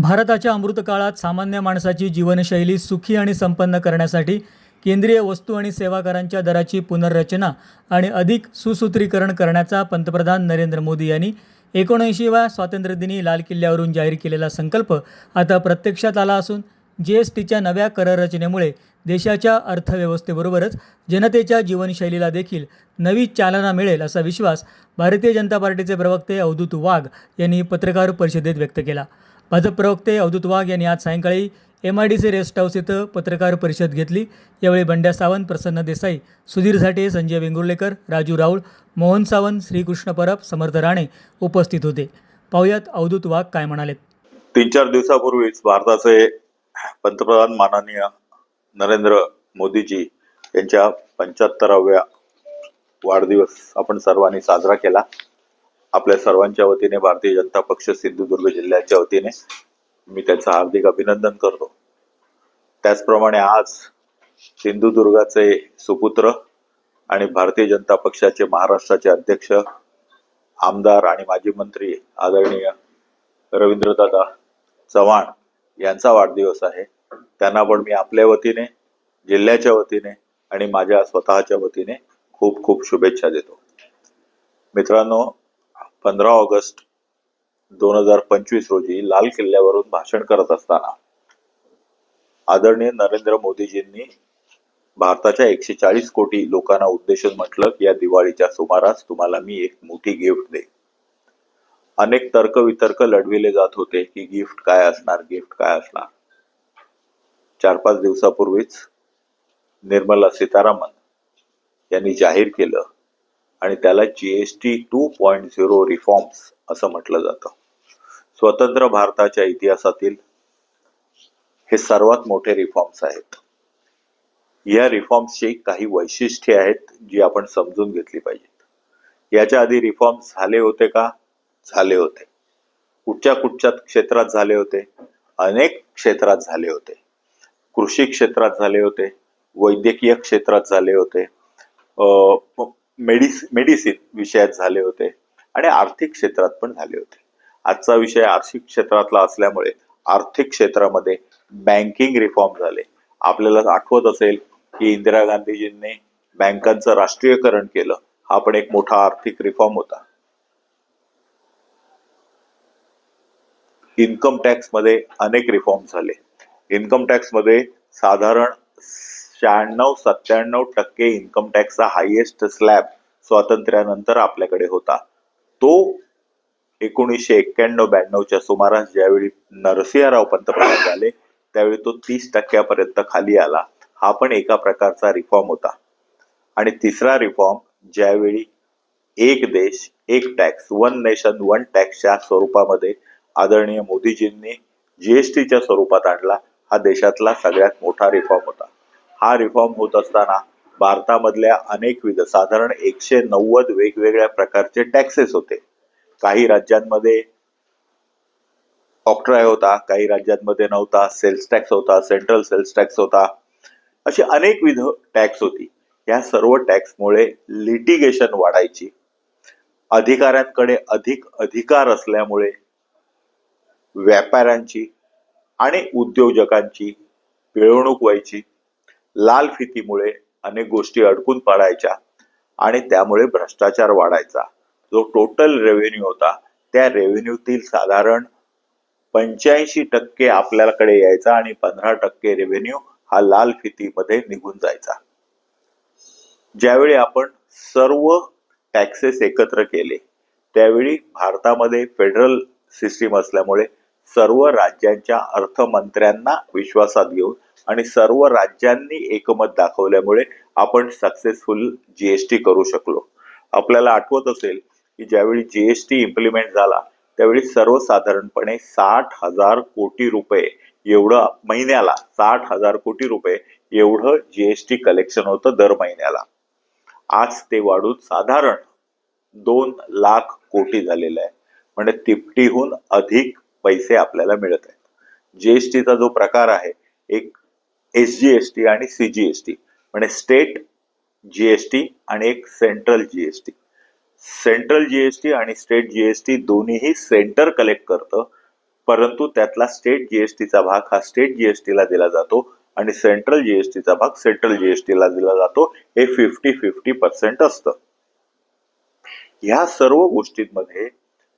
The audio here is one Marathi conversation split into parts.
भारताच्या अमृतकाळात सामान्य माणसाची जीवनशैली सुखी आणि संपन्न करण्यासाठी केंद्रीय वस्तू आणि सेवा करांच्या दराची पुनर्रचना आणि अधिक सुसूत्रीकरण करण्याचा पंतप्रधान नरेंद्र मोदी यांनी एकोणऐंशीव्या स्वातंत्र्यदिनी लाल किल्ल्यावरून जाहीर केलेला संकल्प आता प्रत्यक्षात आला असून जी एस टीच्या नव्या कररचनेमुळे देशाच्या अर्थव्यवस्थेबरोबरच जनतेच्या जीवनशैलीला देखील नवी चालना मिळेल असा विश्वास भारतीय जनता पार्टीचे प्रवक्ते अवधूत वाघ यांनी पत्रकार परिषदेत व्यक्त केला. भाजप प्रवक्ते अवधूत वाघ यांनी आज सायंकाळी M I D C rest house इथं पत्रकार परिषद घेतली. यावेळी बंड्या सावंत प्रसन्न देसाई सुधीर झाटे संजय वेंगुर्लेकर राजू राऊळ मोहन सावंत श्रीकृष्ण परब समर्थ राणे उपस्थित होते. पाहुयात अवधूत वाघ काय म्हणाले तीन चार दिवसापूर्वीच भारताचे पंतप्रधान माननीय नरेंद्र मोदीजी यांच्या पंच्याहत्तराव्या वाढदिवस आपण सर्वांनी साजरा केला. आपल्या सर्वांच्या वतीने भारतीय जनता पक्ष सिंधुदुर्ग जिल्ह्याच्या वतीने मी त्यांचं हार्दिक अभिनंदन करतो. त्याचप्रमाणे आज सिंधुदुर्गाचे सुपुत्र आणि भारतीय जनता पक्षाचे महाराष्ट्राचे अध्यक्ष आमदार आणि माजी मंत्री आदरणीय रवींद्रदादा चव्हाण यांचा वाढदिवस आहे. त्यांना पण मी आपल्या वतीने जिल्ह्याच्या वतीने आणि माझ्या स्वतःच्या वतीने खूप खूप शुभेच्छा देतो. मित्रांनो पंधरा ऑगस्ट दोन हजार पंचवीस रोजी लाल किल्ल्यावरून भाषण करत असताना आदरणीय नरेंद्र मोदीजींनी भारताच्या एकशे चाळीस कोटी लोकांना उद्देशून म्हटलं की या दिवाळीच्या सुमारास तुम्हाला मी एक मोठी गिफ्ट दे अनेक तर्क वितर्क लढविले जात होते की गिफ्ट काय असणार गिफ्ट काय असणार. चार पाच दिवसापूर्वीच निर्मला सीतारामन यांनी जाहीर केलं आणि त्याला GST two point zero reforms असं म्हटलं जातं. स्वतंत्र भारताच्या इतिहासातील हे सर्वात मोठे रिफॉर्म्स आहेत. या रिफॉर्म्सची काही वैशिष्ट्ये आहेत जी आपण समजून घेतली पाहिजेत. याच्या आधी रिफॉर्म्स झाले होते का? झाले होते. कुठच्या कुठच्या क्षेत्रात झाले होते? अनेक क्षेत्रात झाले होते. कृषी क्षेत्रात झाले होते वैद्यकीय क्षेत्रात झाले होते. मेडिस मेडिसिन विषयात झाले होते आणि आर्थिक क्षेत्रात पण झाले होते. आजचा विषय आर्थिक क्षेत्रातला असल्यामुळे आर्थिक क्षेत्रामध्ये बँकिंग रिफॉर्म झाले. आपल्याला आठवत असेल की इंदिरा गांधीजींनी बँकांचं राष्ट्रीयकरण केलं. हा पण एक मोठा आर्थिक रिफॉर्म होता. इन्कम टॅक्समध्ये अनेक रिफॉर्म झाले. इन्कम टॅक्समध्ये साधारण शहाण्णव सत्त्याण्णव टक्के इन्कम टॅक्सचा हायएस्ट स्लॅब स्वातंत्र्यानंतर आपल्याकडे होता. तो एकोणीसशे एक्क्याण्णव ब्याण्णवच्या सुमारास ज्यावेळी नरसिंहराव पंतप्रधान झाले त्यावेळी तो तीस टक्क्यापर्यंत खाली आला. हा पण एका प्रकारचा रिफॉर्म होता. आणि तिसरा रिफॉर्म ज्यावेळी एक देश एक टॅक्स वन नेशन वन टॅक्सच्या स्वरूपामध्ये आदरणीय मोदीजींनी जीएसटीच्या स्वरूपात आणला हा देशातला सगळ्यात मोठा रिफॉर्म होता. हा रिफॉर्म होत असताना भारतामधल्या अनेक विध साधारण एकशे नव्वद वेगवेगळ्या प्रकारचे टॅक्सेस होते. काही राज्यांमध्ये ऑक्ट्राय होता काही राज्यांमध्ये नव्हता सेल्स टॅक्स होता सेंट्रल सेल्स टॅक्स होता. अशी अनेक विध टॅक्स होती. या सर्व टॅक्समुळे लिटिगेशन वाढायची. अधिकाऱ्यांकडे अधिक अधिकार असल्यामुळे व्यापाऱ्यांची आणि उद्योजकांची पिळवणूक व्हायची. लाल फितीमुळे अनेक गोष्टी अडकून पडायच्या आणि त्यामुळे भ्रष्टाचार वाढायचा. जो टोटल रेव्हेन्यू होता त्या रेव्हेन्यूतील साधारण पंच्याऐंशी टक्के आपल्याकडे यायचा आणि पंधरा टक्के रेव्हेन्यू हा लाल फितीमध्ये निघून जायचा. ज्यावेळी आपण सर्व टॅक्सेस एकत्र केले त्यावेळी भारतामध्ये फेडरल सिस्टीम असल्यामुळे सर्व राज्यांच्या अर्थमंत्र्यांना विश्वासात घेऊन आणि सर्व राज्यांनी एकमत दाखवल्यामुळे आपण सक्सेसफुल जीएसटी करू शकलो. आपल्याला आठवत असेल की ज्यावेळी जीएसटी इम्प्लिमेंट झाला त्यावेळी सर्वसाधारणपणे साठ हजार कोटी रुपये एवढं महिन्याला साठ हजार कोटी रुपये एवढं जीएसटी कलेक्शन होतं दर महिन्याला. आज ते वाढून साधारण दोन लाख कोटी झालेलं आहे. म्हणजे तिपटीहून अधिक पैसे आपल्याला मिळत आहेत. जीएसटीचा जो प्रकार आहे एक एस जी एस टी आणि सी जी एस टी म्हणजे स्टेट जीएसटी आणि एक सेंट्रल जीएसटी सेंट्रल जीएसटी आणि स्टेट जीएसटी दोन्हीही सेंटर कलेक्ट करतं परंतु त्यातला स्टेट जीएसटीचा भाग हा स्टेट जीएसटीला दिला जातो आणि सेंट्रल जीएसटीचा भाग सेंट्रल जीएसटीला दिला जातो हे फिफ्टी फिफ्टी पर्सेंट असतं ह्या सर्व गोष्टींमध्ये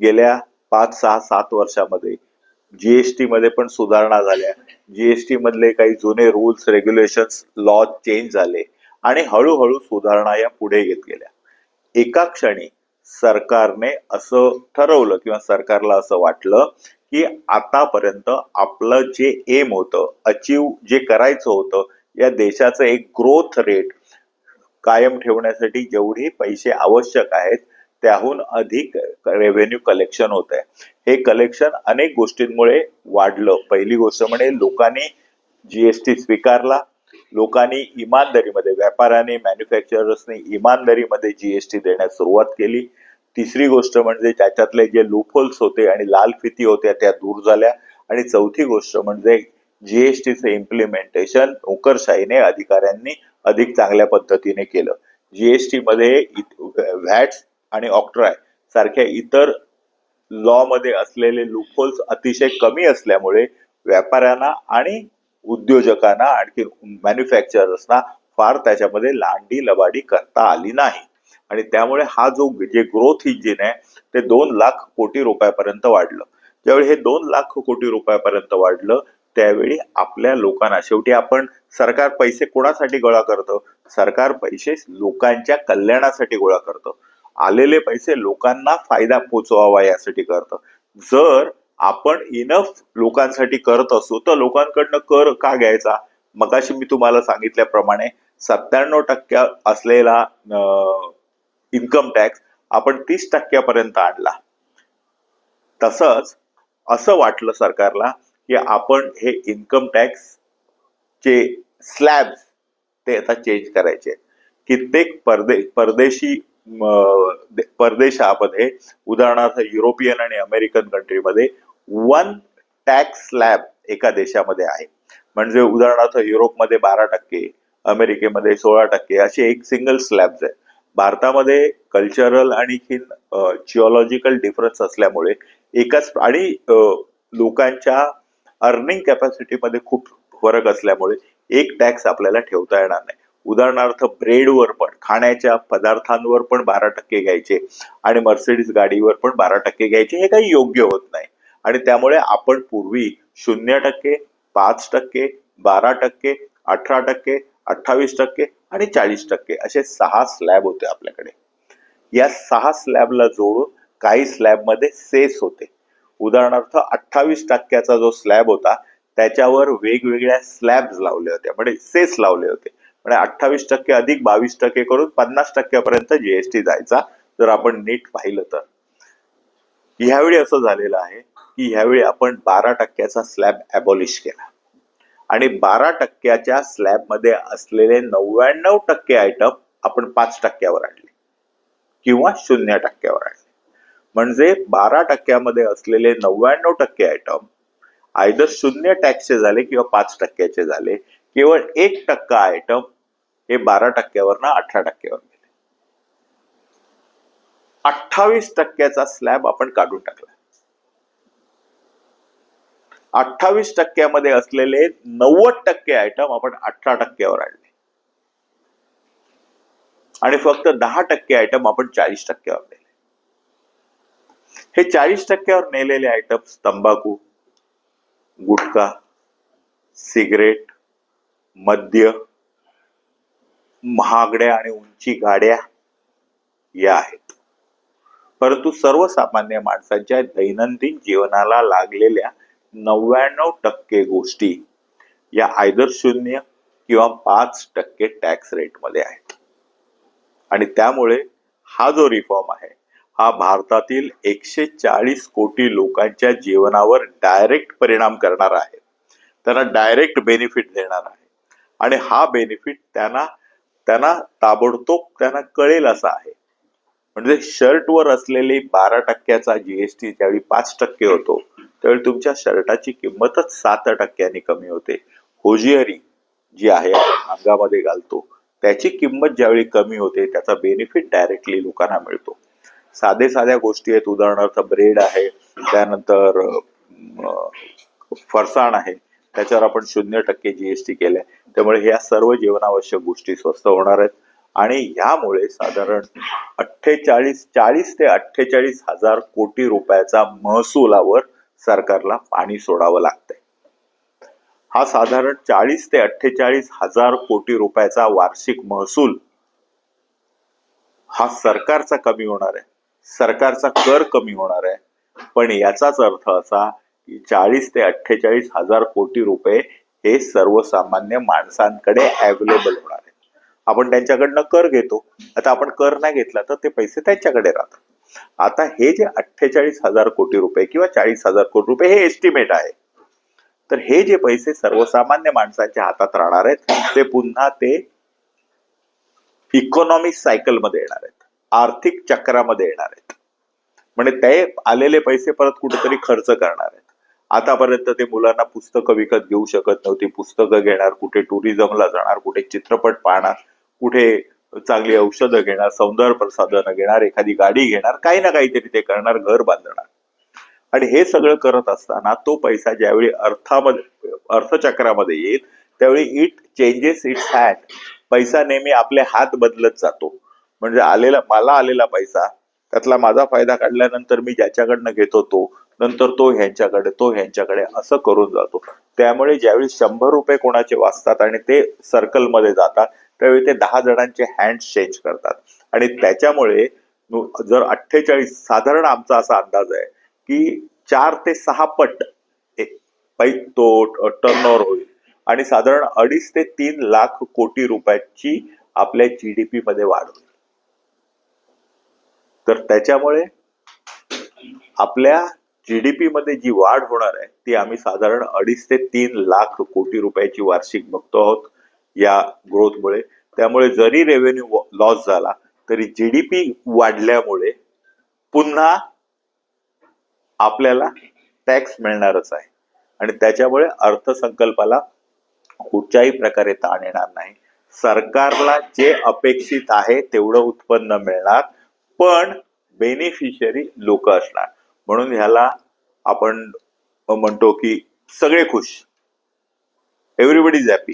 गेल्या पाच सहा सात वर्षामध्ये जीएसटी मध्ये पण सुधारणा झाल्या. जीएसटी मधले काही जुने रूल्स रेग्युलेशन्स लॉ चेंज झाले आणि हळूहळू सुधारणा या पुढे घेत गेल्या. एका क्षणी सरकारने असं ठरवलं किंवा सरकारला असं वाटलं की आतापर्यंत आपलं जे एम होतं अचीव जे करायचं होतं या देशाचं एक ग्रोथ रेट कायम ठेवण्यासाठी जेवढे पैसे आवश्यक आहेत त्याहून अधिक रेव्हेन्यू कलेक्शन होत आहे हे कलेक्शन अनेक गोष्टींमुळे वाढलं. पहिली गोष्ट म्हणजे लोकांनी जीएसटी स्वीकारला. लोकांनी इमानदारीमध्ये व्यापाराने मॅन्युफॅक्चरर्सने इमानदारीमध्ये जीएसटी देण्यास सुरुवात केली. तिसरी गोष्ट म्हणजे त्याच्यातले जे लूपहोल्स होते आणि लाल फिती होत्या त्या दूर झाल्या. आणि चौथी गोष्ट म्हणजे जीएसटीचं इम्प्लिमेंटेशन नोकरशाहीने अधिकाऱ्यांनी अधिक चांगल्या पद्धतीने केलं. जीएसटी मध्ये व्हॅट्स आणि ऑक्ट्राय सारख्या इतर लॉ मध्ये असलेले लुपहोल्स अतिशय कमी असल्यामुळे व्यापाऱ्यांना आणि उद्योजकांना आणखी मॅन्युफॅक्चरर्सना फार त्याच्यामध्ये लांडी लबाडी करता आली नाही. आणि त्यामुळे हा जो जे ग्रोथ इंजिन आहे ते दोन लाख कोटी रुपयापर्यंत वाढलं. ज्यावेळी हे दोन लाख कोटी रुपयापर्यंत वाढलं त्यावेळी आपल्या लोकांना शेवटी आपण सरकार पैसे कोणासाठी गोळा करतं? सरकार पैसे लोकांच्या कल्याणासाठी गोळा करतं. आलेले पैसे लोकांना फायदा पोचवावा यासाठी करतं. जर आपण इनफ लोकांसाठी करत असू तर लोकांकडनं कर का घ्यायचा? मगाशी मी तुम्हाला सांगितल्याप्रमाणे सत्त्याण्णव टक्क्या असलेला इन्कम टॅक्स आपण तीस टक्क्यापर्यंत आणला. तसंच असं वाटलं सरकारला की आपण हे इन्कम टॅक्स चे स्लॅब ते आता चेंज करायचे कित्येक परदे परदेशी परदेशामध्ये उदाहरणार्थ युरोपियन आणि अमेरिकन कंट्रीमध्ये वन टॅक्स स्लॅब एका देशामध्ये आहे. म्हणजे उदाहरणार्थ युरोपमध्ये बारा टक्के अमेरिकेमध्ये सोळा टक्के असे एक सिंगल स्लॅब्स आहे. भारतामध्ये कल्चरल आणि जिओलॉजिकल डिफरन्स असल्यामुळे एकाच आणि लोकांच्या अर्निंग कॅपॅसिटीमध्ये खूप फरक असल्यामुळे एक टॅक्स आपल्याला ठेवता येणार नाही. उदाहरणार्थ ब्रेडवर पण खाण्याच्या पदार्थांवर पण बारा टक्के घ्यायचे आणि मर्सिडीज गाडीवर पण बारा टक्के घ्यायचे हे काही योग्य होत नाही. आणि त्यामुळे आपण पूर्वी शून्य टक्के पाच टक्के बारा टक्के अठरा टक्के अठ्ठावीस टक्के आणि चाळीस टक्के असे सहा स्लॅब होते आपल्याकडे. या सहा स्लॅबला जोडून काही स्लॅबमध्ये सेस होते. उदाहरणार्थ अठ्ठावीस टक्क्याचा जो स्लॅब होता त्याच्यावर वेगवेगळ्या स्लॅब्स लावले होते म्हणजे सेस लावले होते. आणि अठ्ठावीस टक्के अधिक बावीस टक्के करून पन्नास टक्क्यापर्यंत जीएसटी जायचा जर आपण नीट पाहिलं तर. ह्यावेळी असं झालेलं आहे की ह्यावेळी आपण बारा टक्क्याचा स्लॅब अबॉलिश केला. आणि बारा टक्क्याच्या स्लॅबमध्ये असलेले नव्याण्णव टक्के आयटम आपण पाच टक्क्यावर आणले. किंवा शून्य टक्क्यावर आणले. म्हणजे बारा टक्क्यामध्ये असलेले नव्याण्णव टक्के आयटम आयदर शून्य टॅक्सचे झाले किंवा पाच टक्क्याचे झाले केवळ एक टक्का आयटम हे बारा टक्क्यावरनं अठरा टक्क्यावर गेले. अठ्ठावीस टक्क्याचा स्लॅब आपण काढून टाकला. अठ्ठावीस टक्क्यामध्ये असलेले नव्वद टक्के आयटम आपण अठरा टक्क्यावर आणले. आणि फक्त दहा टक्के आयटम आपण चाळीस टक्क्यावर नेले. हे चाळीस टक्क्यावर नेलेले आयटम्स तंबाखू गुटखा सिगरेट मद्य महागड्या आणि उंची गाड्या या आहेत. परंतु सर्वसामान्य माणसाच्या दैनंदिन जीवनाला लागलेल्या नव्याण्णव टक्के गोष्टी या आयदर शून्य किंवा पाच टक्के टॅक्स रेटमध्ये आहेत. आणि त्यामुळे हा जो रिफॉर्म आहे हा भारतातील एकशे चाळीस कोटी लोकांच्या जीवनावर डायरेक्ट परिणाम करणार आहे. त्यांना डायरेक्ट बेनिफिट देणार आहे. आणि हा बेनिफिट त्यांना त्यांना ताबडतोब त्यांना कळेल असं आहे. म्हणजे शर्टवर असलेली बारा टक्क्याचा जीएसटी ज्यावेळी पाच टक्के होतो त्यावेळी तुमच्या शर्टाची किंमतच सात टक्क्यांनी कमी होते. होजिअरी जी आहे अंगामध्ये घालतो त्याची किंमत ज्यावेळी कमी होते त्याचा बेनिफिट डायरेक्टली लोकांना मिळतो. साधे साध्या गोष्टी आहेत. उदाहरणार्थ ब्रेड आहे त्यानंतर फरसाण आहे. त्याच्यावर आपण शून्य टक्के जीएसटी केलंय. त्यामुळे ह्या सर्व जीवनावश्यक गोष्टी स्वस्त होणार आहेत. आणि यामुळे साधारण अठ्ठेचाळीस चाळीस ते अठ्ठेचाळीस हजार कोटी रुपयाचा महसुलावर सरकारला पाणी सोडावं लागतंय. हा साधारण चाळीस ते अठ्ठेचाळीस हजार कोटी रुपयाचा वार्षिक महसूल हा सरकारचा कमी होणार आहे. सरकारचा कर कमी होणार आहे. पण याचाच अर्थ असा चाळीस ते अठ्ठेचाळीस हजार कोटी रुपये हे सर्वसामान्य माणसांकडे अवेलेबल होणार आहेत. आपण त्यांच्याकडनं कर घेतो. आता आपण कर नाही घेतला तर ते पैसे त्यांच्याकडे राहतात. आता हे जे अठ्ठेचाळीस हजार कोटी रुपये किंवा चाळीस हजार कोटी रुपये हे एस्टिमेट आहे. तर हे जे पैसे सर्वसामान्य माणसाच्या हातात राहणार आहेत ते पुन्हा ते इकॉनॉमिक सायकलमध्ये येणार आहेत. आर्थिक चक्रामध्ये येणार आहेत. म्हणजे ते आलेले पैसे परत कुठेतरी खर्च करणार आहेत. आतापर्यंत ते मुलांना पुस्तकं विकत घेऊ शकत नव्हती. पुस्तकं घेणार कुठे टुरिझमला जाणार कुठे चित्रपट पाहणार कुठे चांगली औषधं घेणार सौंदर्य प्रसाधनं घेणार एखादी गाडी घेणार काही ना काहीतरी ते करणार घर बांधणार. आणि हे सगळं करत असताना तो पैसा ज्यावेळी अर्थामध्ये अर्थचक्रामध्ये येईल त्यावेळी इट चेंजेस इट्स हॅट पैसा नेहमी आपले हात बदलत जातो. म्हणजे आलेला मला आलेला पैसा त्यातला माझा फायदा काढल्यानंतर मी ज्याच्याकडनं घेतो तो नंतर तो ह्यांच्याकडे तो ह्यांच्याकडे असं करून जातो. त्यामुळे ज्यावेळी शंभर रुपये कोणाचे वाचतात आणि ते सर्कलमध्ये जातात त्यावेळी ते दहा जणांचे हँड चेंज करतात. आणि त्याच्यामुळे जर अठ्ठेचाळीस साधारण आमचा असा अंदाज आहे की चार ते सहा पट ए- पै तो होईल. आणि साधारण अडीच ते तीन लाख कोटी रुपयाची आपल्या जीडीपी मध्ये वाढ होईल. तर त्याच्यामुळे आपल्या जीडीपी मध्ये जी वाढ होणार आहे ती आम्ही साधारण अडीच ते तीन लाख कोटी रुपयाची वार्षिक बघतो आहोत या ग्रोथमुळे त्यामुळे जरी रेव्हेन्यू लॉस झाला तरी जीडीपी वाढल्यामुळे पुन्हा आपल्याला टॅक्स मिळणारच आहे. आणि त्याच्यामुळे अर्थसंकल्पाला कुठच्याही प्रकारे ताण येणार नाही. सरकारला जे अपेक्षित आहे तेवढं उत्पन्न मिळणार पण बेनिफिशियरी लोक असणार. म्हणून ह्याला आपण म्हणतो की सगळे खुश. एव्हरीबडी इज हॅपी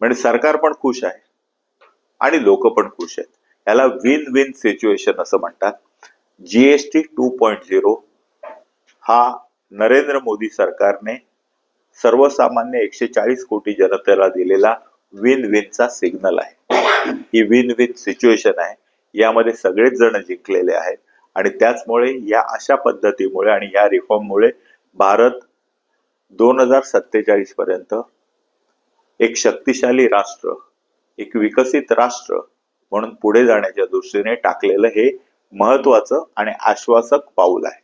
म्हणजे सरकार पण खुश आहे. आणि लोक पण खुश आहेत. याला विन विन सिच्युएशन असं म्हणतात. जीएसटी टू पॉईंट झिरो हा नरेंद्र मोदी सरकारने सर्वसामान्य एकशे चाळीस कोटी जनतेला दिलेला विन विनचा सिग्नल आहे. ही विन विन सिच्युएशन आहे. यामध्ये सगळेच जण जिंकलेले आहेत. आणि त्याचमुळे या अशा पद्धतीमुळे आणि या रिफॉर्ममुळे भारत दोन हजार सत्तेचाळीस पर्यंत एक शक्तिशाली राष्ट्र एक विकसित राष्ट्र म्हणून पुढे जाण्याच्या दृष्टीने टाकलेलं हे महत्वाचं आणि आश्वासक पाऊल आहे.